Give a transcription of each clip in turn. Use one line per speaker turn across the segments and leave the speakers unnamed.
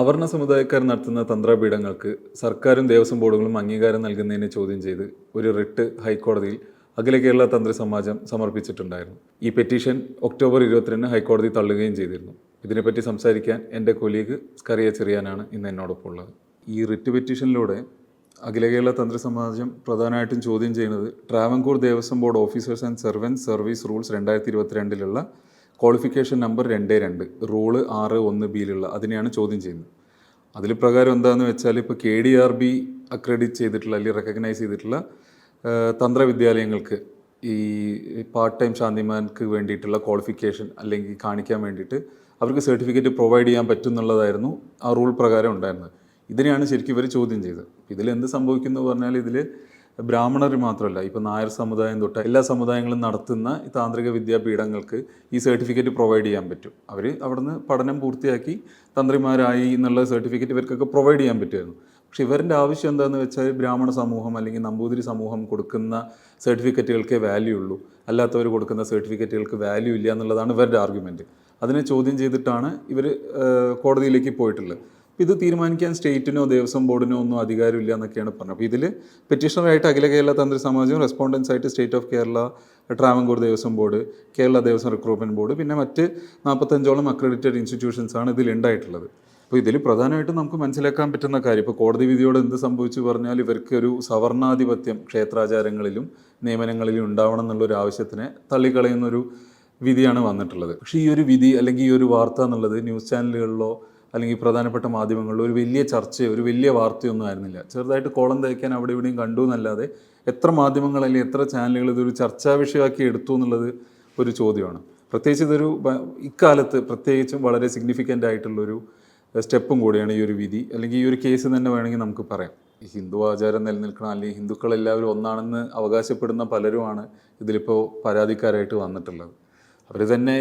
അവർണ സമുദായക്കാർ നടത്തുന്ന തന്ത്രപീഠങ്ങൾക്ക് സർക്കാരും ദേവസ്വം ബോർഡുകളും അംഗീകാരം നൽകുന്നതിനെ ചോദ്യം ചെയ്ത് ഒരു റിട്ട് ഹൈക്കോടതിയിൽ അഖില കേരള തന്ത്രി സമാജം സമർപ്പിച്ചിട്ടുണ്ടായിരുന്നു. ഈ പെറ്റീഷൻ ഒക്ടോബർ ഇരുപത്തിരണ്ടിന് ഹൈക്കോടതി തള്ളുകയും ചെയ്തിരുന്നു. ഇതിനെപ്പറ്റി സംസാരിക്കാൻ എന്റെ കൊലീഗ് സ്കറിയ ചെറിയാനാണ് ഇന്ന് എന്നോടൊപ്പം ഉള്ളത്. ഈ റിട്ട് പെറ്റീഷനിലൂടെ അഖില കേരള തന്ത്രി സമാജം പ്രധാനമായിട്ടും ചോദ്യം ചെയ്യുന്നത് Travancore Devaswom board officers and servants service rules രണ്ടായിരത്തി ഇരുപത്തിരണ്ടിലുള്ള ക്വാളിഫിക്കേഷൻ നമ്പർ രണ്ട് രണ്ട് റൂൾ ആറ് ഒന്ന് ബിയിലുള്ള അതിനെയാണ് ചോദ്യം ചെയ്യുന്നത്. അതിൽ പ്രകാരം എന്താണെന്ന് വെച്ചാൽ ഇപ്പോൾ K D R B accredit ചെയ്തിട്ടുള്ള അല്ലെങ്കിൽ റെക്കഗ്നൈസ് ചെയ്തിട്ടുള്ള തന്ത്രവിദ്യാലയങ്ങൾക്ക് ഈ പാർട്ട് ടൈം ശാന്തിമാർക്ക് വേണ്ടിയിട്ടുള്ള ക്വാളിഫിക്കേഷൻ അല്ലെങ്കിൽ കാണിക്കാൻ വേണ്ടിയിട്ട് അവർക്ക് സർട്ടിഫിക്കറ്റ് പ്രൊവൈഡ് ചെയ്യാൻ പറ്റും എന്നുള്ളതായിരുന്നു ആ റൂൾ പ്രകാരം ഉണ്ടായിരുന്നത്. ഇതിനെയാണ് ശരിക്കും ഇവർ ചോദ്യം ചെയ്തത്. ഇതിൽ എന്ത് സംഭവിക്കുന്നു പറഞ്ഞാൽ ഇതിൽ ബ്രാഹ്മണർ മാത്രമല്ല ഇപ്പോൾ നായർ സമുദായം തൊട്ട് എല്ലാ സമുദായങ്ങളും നടത്തുന്ന താന്ത്രിക വിദ്യാപീഠങ്ങൾക്ക് ഈ സർട്ടിഫിക്കറ്റ് പ്രൊവൈഡ് ചെയ്യാൻ പറ്റും. അവർ അവിടുന്ന് പഠനം പൂർത്തിയാക്കി തന്ത്രിമാരായി എന്നുള്ള സർട്ടിഫിക്കറ്റ് ഇവർക്കൊക്കെ പ്രൊവൈഡ് ചെയ്യാൻ പറ്റുമായിരുന്നു. പക്ഷെ ഇവരുടെ ആവശ്യം എന്താണെന്ന് വെച്ചാൽ ബ്രാഹ്മണ സമൂഹം അല്ലെങ്കിൽ നമ്പൂതിരി സമൂഹം കൊടുക്കുന്ന സർട്ടിഫിക്കറ്റുകൾക്കേ വാല്യൂ ഉള്ളൂ. അല്ലാത്തവർ കൊടുക്കുന്ന സർട്ടിഫിക്കറ്റുകൾക്ക് വാല്യൂ ഇല്ല എന്നുള്ളതാണ് ഇവരുടെ ആർഗ്യുമെന്റ് അതിനെ ചോദ്യം ചെയ്തിട്ടാണ് ഇവർ കോടതിയിലേക്ക് പോയിട്ടുള്ളത്. ഇത് തീരുമാനിക്കാൻ സ്റ്റേറ്റിനോ ദേവസ്വം ബോർഡിനോ ഒന്നും അധികാരമില്ല എന്നൊക്കെയാണ് പറഞ്ഞത്. അപ്പോൾ ഇതിൽ പെറ്റീഷണറായിട്ട് അഖില കേരള തന്ത്രി സമാജം റെസ്പോണ്ടൻസ് ആയിട്ട് state of Kerala Travancore Devaswom board Kerala Devaswom recruitment board പിന്നെ മറ്റ് നാൽപ്പത്തഞ്ചോളം അക്രഡിറ്റഡ് ഇൻസ്റ്റിറ്റ്യൂഷൻസാണ് ഉണ്ടായിട്ടുള്ളത്. അപ്പോൾ ഇതിൽ പ്രധാനമായിട്ടും നമുക്ക് മനസ്സിലാക്കാൻ പറ്റുന്ന കാര്യം ഇപ്പോൾ കോടതി വിധിയോട് എന്ത് സംഭവിച്ചു പറഞ്ഞാൽ ഇവർക്ക് ഒരു സവർണാധിപത്യം ക്ഷേത്രാചാരങ്ങളിലും നിയമനങ്ങളിലും ഉണ്ടാവണം എന്നുള്ളൊരു ആവശ്യത്തിനെ തള്ളിക്കളയുന്നൊരു വിധിയാണ് വന്നിട്ടുള്ളത്. പക്ഷേ ഈ ഒരു വിധി അല്ലെങ്കിൽ ഈ ഒരു വാർത്ത എന്നുള്ളത് ന്യൂസ് ചാനലുകളിലോ അല്ലെങ്കിൽ പ്രധാനപ്പെട്ട മാധ്യമങ്ങളിൽ ഒരു വലിയ ചർച്ചയോ ഒരു വലിയ വാർത്തയൊന്നും ആയിരുന്നില്ല. ചെറുതായിട്ട് കോളം തയ്ക്കാൻ അവിടെ ഇവിടെയും കണ്ടു എന്നല്ലാതെ എത്ര മാധ്യമങ്ങൾ അല്ലെങ്കിൽ എത്ര ചാനലുകൾ ഇതൊരു ചർച്ചാ വിഷയമാക്കി എടുത്തു എന്നുള്ളത് ഒരു ചോദ്യമാണ്. പ്രത്യേകിച്ച് ഇതൊരു ഇക്കാലത്ത് പ്രത്യേകിച്ചും വളരെ സിഗ്നിഫിക്കന്റ് ആയിട്ടുള്ളൊരു സ്റ്റെപ്പും കൂടിയാണ് ഈ ഒരു വിധി. അല്ലെങ്കിൽ ഈ ഒരു കേസ് തന്നെ വേണമെങ്കിൽ നമുക്ക് പറയാം. ഈ ഹിന്ദു ആചാരം നിലനിൽക്കണം അല്ലെങ്കിൽ ഹിന്ദുക്കൾ എല്ലാവരും ഒന്നാണെന്ന് അവകാശപ്പെടുന്ന പലരുമാണ് ഇതിലിപ്പോൾ പരാതിക്കാരായിട്ട് വന്നിട്ടുള്ളത്. അവർ തന്നെ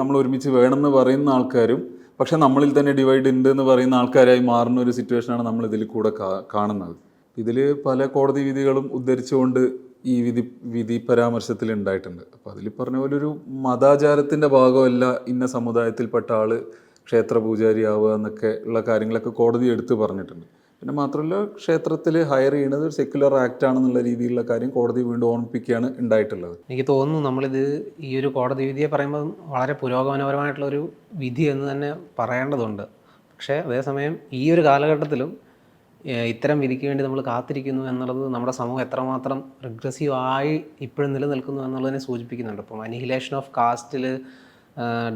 നമ്മൾ ഒരുമിച്ച് വേണമെന്ന് പറയുന്ന ആൾക്കാരും പക്ഷെ നമ്മളിൽ തന്നെ ഡിവൈഡ് ഉണ്ട് എന്ന് പറയുന്ന ആൾക്കാരായി മാറുന്ന ഒരു സിറ്റുവേഷനാണ് നമ്മൾ ഇതിൽ കൂടെ കാണുന്നത്. ഇതിൽ പല കോടതി വിധികളും ഉദ്ധരിച്ചുകൊണ്ട് ഈ വിധി വിധി പരാമർശത്തിൽ ഉണ്ടായിട്ടുണ്ട്. അപ്പോൾ അതിൽ പറഞ്ഞ പോലെ ഒരു മതാചാരത്തിന്റെ ഭാഗമല്ല ഇന്ന സമുദായത്തിൽപ്പെട്ട ആൾ ക്ഷേത്ര പൂജാരി ആവുക എന്നൊക്കെ ഉള്ള കാര്യങ്ങളൊക്കെ കോടതി എടുത്തു പറഞ്ഞിട്ടുണ്ട്. പിന്നെ മാത്രമല്ല ക്ഷേത്രത്തിൽ ഹയർ ചെയ്യുന്നത് ഒരു സെക്യുലർ ആക്ട് ആണെന്നുള്ള രീതിയിലുള്ള കാര്യം കോടതി വീണ്ടും ഓർമ്മിപ്പിക്കുകയാണ് ഉണ്ടായിട്ടുള്ളത്.
എനിക്ക് തോന്നുന്നു നമ്മളിത് ഈ ഒരു കോടതി വിധിയെ പറയുമ്പോൾ വളരെ പുരോഗമനപരമായിട്ടുള്ള ഒരു വിധി എന്ന് തന്നെ പറയേണ്ടതുണ്ട്. പക്ഷേ അതേസമയം ഈ ഒരു കാലഘട്ടത്തിലും ഇത്തരം വിധിക്ക് വേണ്ടി നമ്മൾ കാത്തിരിക്കുന്നു എന്നുള്ളത് നമ്മുടെ സമൂഹം എത്രമാത്രം റിഗ്രസീവ് ആയി ഇപ്പോഴും നിലനിൽക്കുന്നു എന്നുള്ളതിനെ സൂചിപ്പിക്കുന്നുണ്ട്. ഇപ്പം അനിഹിലേഷൻ ഓഫ് കാസ്റ്റിൽ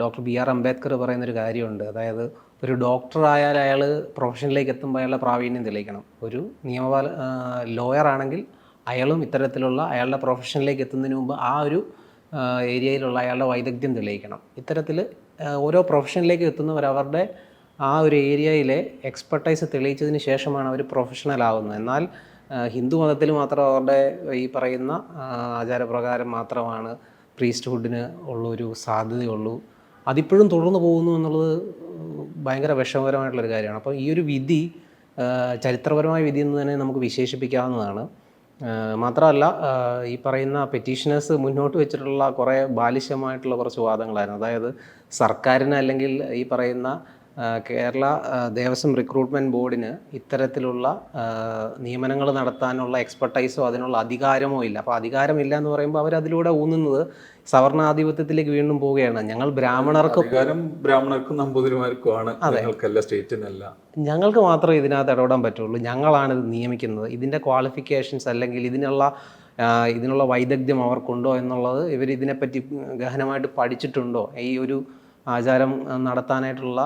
ഡോക്ടർ ബി ആർ അംബേദ്കർ പറയുന്നൊരു കാര്യമുണ്ട്. അതായത് ഒരു ഡോക്ടർ ആയാൽ അയാൾ പ്രൊഫഷനിലേക്ക് എത്തുമ്പോൾ അയാളുടെ പ്രാവീണ്യം തെളിയിക്കണം. ഒരു നിയമപാല ലോയർ ആണെങ്കിൽ അയാളും ഇത്തരത്തിലുള്ള അയാളുടെ പ്രൊഫഷനിലേക്ക് എത്തുന്നതിന് മുമ്പ് ആ ഒരു ഏരിയയിലുള്ള അയാളുടെ വൈദഗ്ധ്യം തെളിയിക്കണം. ഇത്തരത്തിൽ ഓരോ പ്രൊഫഷനിലേക്ക് എത്തുന്നവർ അവരുടെ ആ ഒരു ഏരിയയിലെ എക്സ്പെർട്ടൈസ് തെളിയിച്ചതിന് ശേഷമാണ് അവർ പ്രൊഫഷണൽ ആവുന്നത്. എന്നാൽ ഹിന്ദു മതത്തിൽ മാത്രം അവരുടെ ഈ പറയുന്ന ആചാരപ്രകാരം മാത്രമാണ് പ്രീസ്റ്റ്ഹുഡിന് ഉള്ളൊരു സാധ്യതയുള്ളൂ. അതിപ്പോഴും തുടർന്ന് പോകുന്നു എന്നുള്ളത് ഭയങ്കര വിഷമകരമായിട്ടുള്ളൊരു കാര്യമാണ്. അപ്പോൾ ഈ ഒരു വിധി ചരിത്രപരമായ വിധി എന്ന് തന്നെ നമുക്ക് വിശേഷിപ്പിക്കാവുന്നതാണ്. മാത്രമല്ല ഈ പറയുന്ന പെറ്റീഷനേഴ്സ് മുന്നോട്ട് വെച്ചിട്ടുള്ള കുറേ ബാലിശമായിട്ടുള്ള കുറച്ച് വാദങ്ങളായിരുന്നു. അതായത് സർക്കാരിന് അല്ലെങ്കിൽ ഈ പറയുന്ന കേരള ദേവസ്വം റിക്രൂട്ട്മെന്റ് ബോർഡിന് ഇത്തരത്തിലുള്ള നിയമനങ്ങൾ നടത്താനുള്ള എക്സ്പെർട്ടൈസോ അതിനുള്ള അധികാരമോ ഇല്ല. അപ്പോൾ അധികാരമില്ല എന്ന് പറയുമ്പോൾ അവർ അതിലൂടെ ഊന്നുന്നത് സവർണാധിപത്യത്തിലേക്ക് വീണ്ടും പോവുകയാണ്. ഞങ്ങൾ ബ്രാഹ്മണർക്ക്
ബ്രാഹ്മണർക്കും നമ്പൂതിരിമാർക്കുമാണ് ഞങ്ങൾക്കല്ല സ്റ്റേറ്റിനല്ല.
ഞങ്ങൾക്ക് മാത്രമേ ഇതിനകത്ത് ഇടപെടാൻ പറ്റുള്ളൂ. ഞങ്ങളാണ് ഇത് നിയമിക്കുന്നത്. ഇതിന്റെ ക്വാളിഫിക്കേഷൻസ് അല്ലെങ്കിൽ ഇതിനുള്ള ഇതിനുള്ള വൈദഗ്ധ്യം അവർക്കുണ്ടോ എന്നുള്ളത് ഇവർ ഇതിനെപ്പറ്റി ഗഹനമായിട്ട് പഠിച്ചിട്ടുണ്ടോ? ഈ ഒരു ആചാരം നടത്താനായിട്ടുള്ള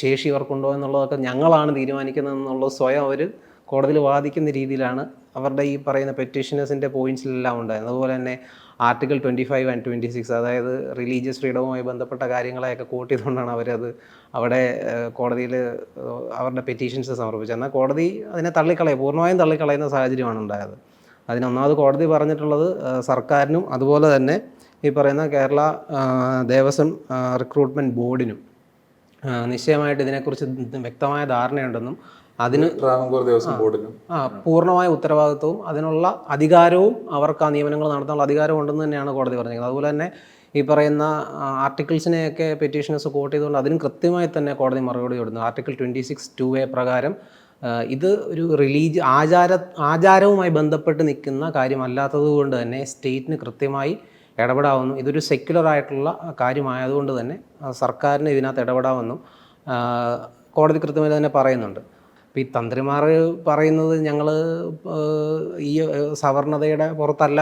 ശേഷി ഇവർക്കുണ്ടോ എന്നുള്ളതൊക്കെ ഞങ്ങളാണ് തീരുമാനിക്കുന്നത് എന്നുള്ളത് സ്വയം അവർ കോടതിയിൽ വാദിക്കുന്ന രീതിയിലാണ് അവരുടെ ഈ പറയുന്ന പെറ്റീഷനേഴ്സിന്റെ പോയിന്റ്സിലെല്ലാം ഉണ്ടായത് അതുപോലെ തന്നെ article twenty five and twenty six അതായത് റിലീജിയസ് ഫ്രീഡവുമായി ബന്ധപ്പെട്ട കാര്യങ്ങളെയൊക്കെ കോട്ട് ചെയ്തുകൊണ്ടാണ് അവരത് അവിടെ കോടതിയിൽ അവരുടെ പെറ്റീഷൻസ് സമർപ്പിച്ചത്. എന്നാൽ കോടതി അതിനെ തള്ളിക്കളയും പൂർണമായും തള്ളിക്കളയുന്ന സാഹചര്യമാണ് ഉണ്ടായത്. അതിനൊന്നാമത് കോടതി പറഞ്ഞിട്ടുള്ളത് സർക്കാരിനും അതുപോലെ തന്നെ ഈ പറയുന്ന കേരള ദേവസ്വം റിക്രൂട്ട്മെന്റ് ബോർഡിനും നിശ്ചയമായിട്ട് ഇതിനെക്കുറിച്ച് വ്യക്തമായ ധാരണയുണ്ടെന്നും അതിന്
ട്രാവൻകൂർ ദേവസ്വം ബോർഡിനും.
ആ പൂർണമായ ഉത്തരവാദിത്വവും അതിനുള്ള അധികാരവും അവർക്ക് ആ നിയമനങ്ങൾ നടത്താനുള്ള അധികാരവും ഉണ്ടെന്ന് തന്നെയാണ് കോടതി പറഞ്ഞത് അതുപോലെ തന്നെ ഈ പറയുന്ന ആർട്ടിക്കിൾസിനെയൊക്കെ പെറ്റീഷനേഴ്സ് കോട്ട് ചെയ്തുകൊണ്ട് അതിനും കൃത്യമായി തന്നെ കോടതി മറുപടി കൊടുക്കുന്നു article twenty six two A പ്രകാരം ഇത് ഒരു റിലീജ് ആചാര ആചാരവുമായി ബന്ധപ്പെട്ട് നിൽക്കുന്ന കാര്യമല്ലാത്തത് കൊണ്ട് തന്നെ സ്റ്റേറ്റിന് കൃത്യമായി ഇടപെടാമെന്നും ഇതൊരു സെക്യുലർ ആയിട്ടുള്ള കാര്യമായതുകൊണ്ട് തന്നെ സർക്കാരിന് ഇതിനകത്ത് ഇടപെടാമെന്നും കോടതി കൃത്യമായി തന്നെ പറയുന്നുണ്ട്. അപ്പോൾ ഈ തന്ത്രിമാർ പറയുന്നത് ഞങ്ങൾ ഈ സവർണതയുടെ പുറത്തല്ല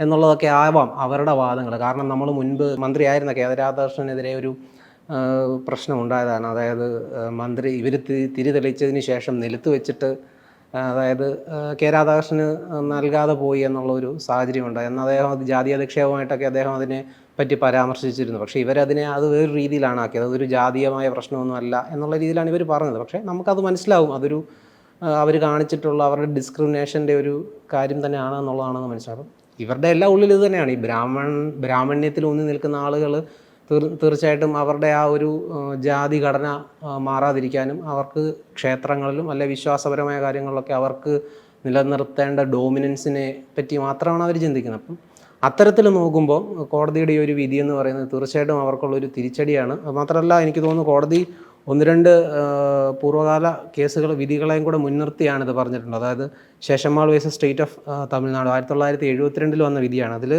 എന്നുള്ളതൊക്കെ ആവാം അവരുടെ വാദങ്ങൾ കാരണം നമ്മൾ മുൻപ് മന്ത്രിയായിരുന്ന കെ. ഒരു ഏഹ്, പ്രശ്നം ഉണ്ടായതാണ് അതായത് മന്ത്രി ഇവർ തിരിതെളിച്ചതിന് ശേഷം നിലത്ത് വെച്ചിട്ട് അതായത് കെ രാധാകൃഷ്ണന് നൽകാതെ പോയി എന്നുള്ളൊരു സാഹചര്യം ഉണ്ടായി എന്നാൽ അദ്ദേഹം അത് ജാതി അധിക്ഷേപമായിട്ടൊക്കെ അദ്ദേഹം അതിനെ പറ്റി പരാമർശിച്ചിരുന്നു. പക്ഷേ ഇവരതിനെ അത് വേറൊരു രീതിയിലാണ് ആക്കിയത് അതൊരു ജാതീയമായ പ്രശ്നമൊന്നും അല്ല എന്നുള്ള രീതിയിലാണ് ഇവർ പറഞ്ഞത്. പക്ഷേ നമുക്കത് മനസ്സിലാവും. അതൊരു അവർ കാണിച്ചിട്ടുള്ള അവരുടെ ഡിസ്ക്രിമിനേഷന്റെ ഒരു കാര്യം തന്നെയാണ് എന്നുള്ളതാണെന്ന് മനസ്സിലാവും ഇവരുടെ എല്ലാ ഉള്ളിൽ ഇത് തന്നെയാണ്. ഈ ബ്രാഹ്മൺ ബ്രാഹ്മണ്യത്തിൽ ഊന്നി നിൽക്കുന്ന ആളുകൾ തീർച്ചയായിട്ടും അവരുടെ ആ ഒരു ജാതി ഘടന മാറാതിരിക്കാനും അവർക്ക് ക്ഷേത്രങ്ങളിലും അല്ലെ വിശ്വാസപരമായ കാര്യങ്ങളിലൊക്കെ അവർക്ക് നിലനിർത്തേണ്ട ഡോമിനൻസിനെ പറ്റി മാത്രമാണ് അവർ ചിന്തിക്കുന്നത്. അപ്പം അത്തരത്തിൽ നോക്കുമ്പോൾ കോടതിയുടെ ഈ ഒരു വിധി എന്ന് പറയുന്നത് തീർച്ചയായിട്ടും അവർക്കുള്ളൊരു തിരിച്ചടിയാണ്. മാത്രമല്ല എനിക്ക് തോന്നുന്നു കോടതി ഒന്ന് രണ്ട് പൂർവകാല കേസുകൾ വിധികളെയും കൂടെ മുൻനിർത്തിയാണ് ഇത് പറഞ്ഞിട്ടുള്ളത്. അതായത് Seshammal versus state of Tamil Nadu ആയിരത്തി തൊള്ളായിരത്തി എഴുപത്തിരണ്ടിൽ വന്ന വിധിയാണ്. അതിൽ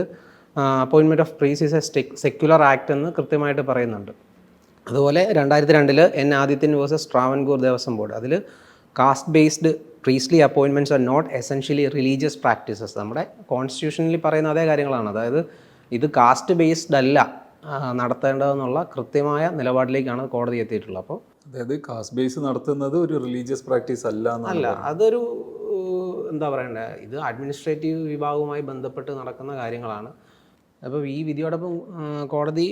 അപ്പോയിൻമെന്റ് of priests is a secular act എന്ന് കൃത്യമായിട്ട് പറയുന്നുണ്ട്. അതുപോലെ രണ്ടായിരത്തി രണ്ടിൽ N Adithyan versus Travancore Devaswom board. അതിൽ caste based priestly appointments are not essentially religious practices നമ്മുടെ കോൺസ്റ്റിറ്റ്യൂഷനിൽ പറയുന്ന അതേ കാര്യങ്ങളാണ്. അതായത് ഇത് കാസ്റ്റ് ബേസ്ഡ് അല്ല നടത്തേണ്ടതെന്നുള്ള കൃത്യമായ നിലപാടിലേക്കാണ് കോടതി എത്തിയിട്ടുള്ളത്. അപ്പോൾ
അതായത് കാസ്റ്റ് ബേസ് നടത്തുന്നത് ഒരു റിലീജിയസ് പ്രാക്ടീസ് അല്ല
അല്ല അതൊരു എന്താ പറയണ്ടേ ഇത് അഡ്മിനിസ്ട്രേറ്റീവ് വിഭാഗവുമായി ബന്ധപ്പെട്ട് നടക്കുന്ന കാര്യങ്ങളാണ്. അപ്പോൾ ഈ വിധിയോടൊപ്പം കോടതി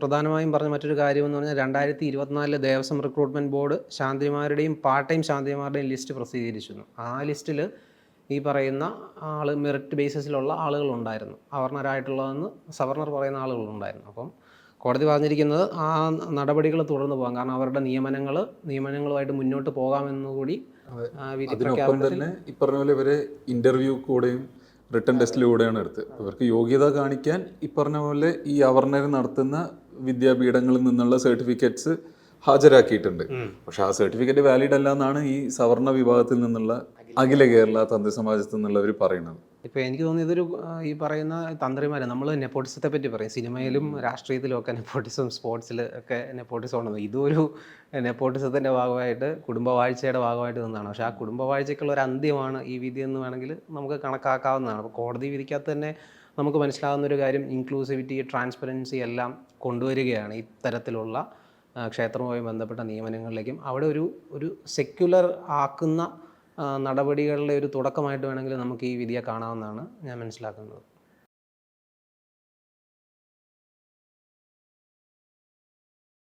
പ്രധാനമായും പറഞ്ഞ മറ്റൊരു കാര്യം എന്ന് പറഞ്ഞാൽ രണ്ടായിരത്തി ഇരുപത്തിനാലിലെ ദേവസ്വം റിക്രൂട്ട്മെന്റ് ബോർഡ് ശാന്തിമാരുടെയും പാർട്ട് ടൈം ശാന്തിമാരുടെയും ലിസ്റ്റ് പ്രസിദ്ധീകരിച്ചിരുന്നു. ആ ലിസ്റ്റിൽ ഈ പറയുന്ന ആൾ മെറിറ്റ് ബേസിസിലുള്ള ആളുകളുണ്ടായിരുന്നു. അവർണരായിട്ടുള്ളതെന്ന് സവർണർ പറയുന്ന ആളുകളുണ്ടായിരുന്നു. അപ്പം കോടതി പറഞ്ഞിരിക്കുന്നത് ആ നടപടികൾ തുടർന്ന് പോകാം. കാരണം അവരുടെ നിയമനങ്ങൾ നിയമനങ്ങളുമായിട്ട് മുന്നോട്ട് പോകാമെന്നുകൂടി വിധി പ്രഖ്യാപനത്തിൽ
തന്നെ ഈ പറഞ്ഞ പോലെ ഇവരെ ഇന്റർവ്യൂ കൂടെയും റിട്ടേൺ ടെസ്റ്റിലൂടെയാണ് എടുത്തത്. അവർക്ക് യോഗ്യത കാണിക്കാൻ ഈ പറഞ്ഞ പോലെ ഈ അവർണർ നടത്തുന്ന വിദ്യാപീഠങ്ങളിൽ നിന്നുള്ള സർട്ടിഫിക്കറ്റ്സ് ഹാജരാക്കിയിട്ടുണ്ട്. പക്ഷെ ആ സർട്ടിഫിക്കറ്റ് വാലിഡ് അല്ല എന്നാണ് ഈ സവർണ വിഭാഗത്തിൽ നിന്നുള്ള അഖില കേരള തന്ത്രി സമാജത്തിൽ നിന്നുള്ളവർ പറയുന്നത്.
ഇപ്പോൾ എനിക്ക് തോന്നുന്നു ഇതൊരു ഈ പറയുന്ന തന്ത്രിമാർ നമ്മൾ നെപ്പോട്ടിസത്തെ പറ്റി പറയും. സിനിമയിലും രാഷ്ട്രീയത്തിലും ഒക്കെ നെപ്പോട്ടിസം സ്പോർട്സിൽ ഒക്കെ നെപ്പോട്ടിസം ഉണ്ടെന്ന് ഇതൊരു നെപ്പോട്ടിസത്തിന്റെ ഭാഗമായിട്ട് കുടുംബവാഴ്ചയുടെ ഭാഗമായിട്ട് നിന്നാണ്. പക്ഷേ ആ കുടുംബവാഴ്ചയ്ക്കുള്ള ഒരു അന്ത്യമാണ് ഈ വിധി എന്ന് വേണമെങ്കിൽ നമുക്ക് കണക്കാക്കാവുന്നതാണ്. അപ്പോൾ കോടതി വിധിക്കകത്ത് തന്നെ നമുക്ക് മനസ്സിലാകുന്ന ഒരു കാര്യം ഇൻക്ലൂസിവിറ്റി ട്രാൻസ്പെറൻസി എല്ലാം കൊണ്ടുവരികയാണ് ഇത്തരത്തിലുള്ള ക്ഷേത്രവുമായി ബന്ധപ്പെട്ട നിയമനങ്ങളിലേക്കും. അവിടെ ഒരു ഒരു സെക്യുലർ ആക്കുന്ന നടപടികളുടെ ഒരു തുടക്കമായിട്ട് വേണമെങ്കിൽ നമുക്ക് ഈ വിധിയെ കാണാവുന്നതാണ് ഞാൻ മനസ്സിലാക്കുന്നത്.